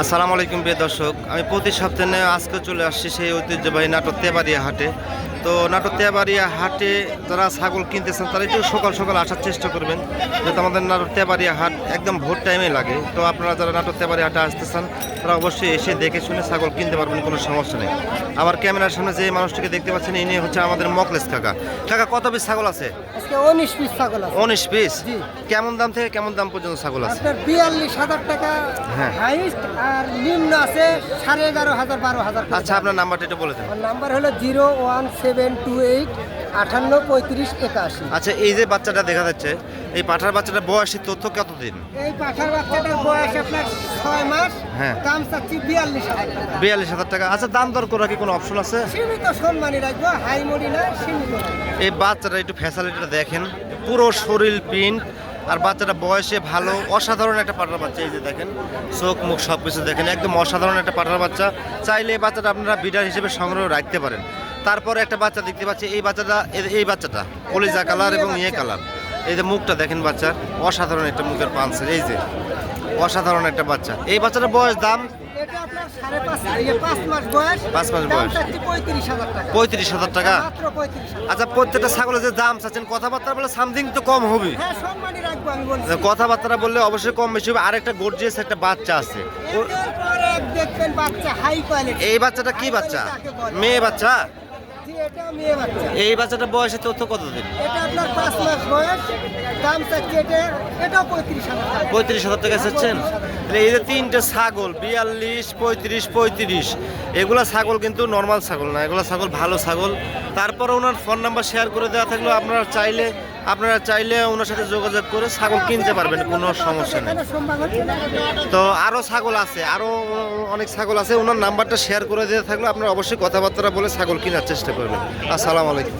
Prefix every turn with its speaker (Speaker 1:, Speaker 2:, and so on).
Speaker 1: আসসালামু আলাইকুম প্রিয় দর্শক, আমি প্রতি সপ্তাহে আজকে চলে আসছি সেই ঐতিহ্যবাহী নাটক তেবাড়িয়া হাটে। তো নাটক তেবাড়িয়া হাটে যারা ছাগল কিনতেছেন তারা একটু সকাল সকাল আসার চেষ্টা করবেন। যেহেতু আমাদের নাটক তেবাড়িয়া হাট একদম ভোর টাইমে লাগে। তো আপনারা যারা নাটক তেবাড়িয়া হাটে আসতেছেন তারা অবশ্যই এসে দেখে শুনে ছাগল কিনতে পারবেন কোনো সমস্যা নেই। আবার ক্যামেরার সামনে যে মানুষটিকে দেখতে পাচ্ছেন ইনি হচ্ছে আমাদের মকলেস কাকা। কাকা কত পিস ছাগল আছে?
Speaker 2: উনিশ পিস ছাগল আছে।
Speaker 1: উনিশ পিস কেমন দাম থেকে কেমন দাম পর্যন্ত ছাগল আছে?
Speaker 2: বিয়াল্লিশ হাজার টাকা
Speaker 1: হ্যাঁ।
Speaker 2: হাইস্ট আর নিম্ন আছে সাড়ে এগারো হাজার বারো হাজার।
Speaker 1: আচ্ছা আপনার নাম্বারটা একটু বলে দেন।
Speaker 2: নাম্বার হলো zero one seven two eight আটান্ন পঁয়ত্রিশ একাশি।
Speaker 1: আচ্ছা এই যে বাচ্চাটা দেখা যাচ্ছে এই পাঠার বাচ্চাটা বয়সের তথ্য কতদিন?
Speaker 2: এই পাঠার বাচ্চাটার বয়স আপনার ছয় মাস
Speaker 1: হ্যাঁ।
Speaker 2: দাম চাচ্ছি বিয়াল্লিশ হাজার টাকা।
Speaker 1: বিয়াল্লিশ হাজার টাকা। আচ্ছা দাম দর করার কি কোনো অপশন আছে?
Speaker 2: সীমিত সম্মানই রাখব হাই মরি না সীমিত
Speaker 1: এই বাচ্চাটা একটু ফ্যাসিলিটিটা দেখেন। পুরো শরীর প্রিন্ট আর বাচ্চাটা বয়সে ভালো অসাধারণ একটা পাটার বাচ্চা এই যে দেখেন চোখ মুখ সব কিছু দেখেন একদম অসাধারণ একটা পাটার বাচ্চা। চাইলে এই বাচ্চাটা আপনারা বিডার হিসেবে সংগ্রহ রাখতে পারেন। তারপরে একটা বাচ্চা দেখতে পাচ্ছি এই বাচ্চাটা এই- বাচ্চাটা কলিজা কালার এবং ইয়ে কালার। এই যে মুখটা দেখেন বাচ্চার অসাধারণ একটা মুখের পাঞ্চের এই যে অসাধারণ একটা বাচ্চা। এই বাচ্চাটার বয়স দাম?
Speaker 2: পাঁচ মাস বয়স পঁয়ত্রিশ হাজার টাকা।
Speaker 1: আচ্ছা প্রত্যেকটা ছাগলের যে দাম চাচ্ছেন কথাবার্তা বলে সামথিং তো কম হবে।
Speaker 2: হ্যাঁ বলছি।
Speaker 1: কথাবার্তা বললে অবশ্যই কম বেশি হবে। আরেকটা গর্জিয়াস একটা বাচ্চা আছে। এই বাচ্চাটা কি বাচ্চা? মেয়ে বাচ্চা? এই বাচ্চাটা বয়সে তথ্য কতদিন?
Speaker 2: এটা আপনার পাঁচ মাস বয়স দাম চাচ্ছি এটা এটাও পঁয়ত্রিশ হাজার টাকা।
Speaker 1: পঁয়ত্রিশ হাজার টাকা চাচ্ছেন? এই যে তিনটে ছাগল বিয়াল্লিশ পঁয়ত্রিশ পঁয়ত্রিশ এগুলা ছাগল কিন্তু নর্মাল ছাগল না এগুলো ছাগল ভালো ছাগল। তারপরে ওনার ফোন নাম্বার শেয়ার করে দেওয়া থাকলেও আপনারা চাইলে আপনারা চাইলে ওনার সাথে যোগাযোগ করে ছাগল কিনতে পারবেন, কোনো সমস্যা নেই। তো আরও ছাগল আছে আরও অনেক ছাগল আছে, ওনার নাম্বারটা শেয়ার করে দিতে থাকলে আপনারা অবশ্যই কথাবার্তা বলে ছাগল কেনার চেষ্টা করবেন। আসসালামু আলাইকুম।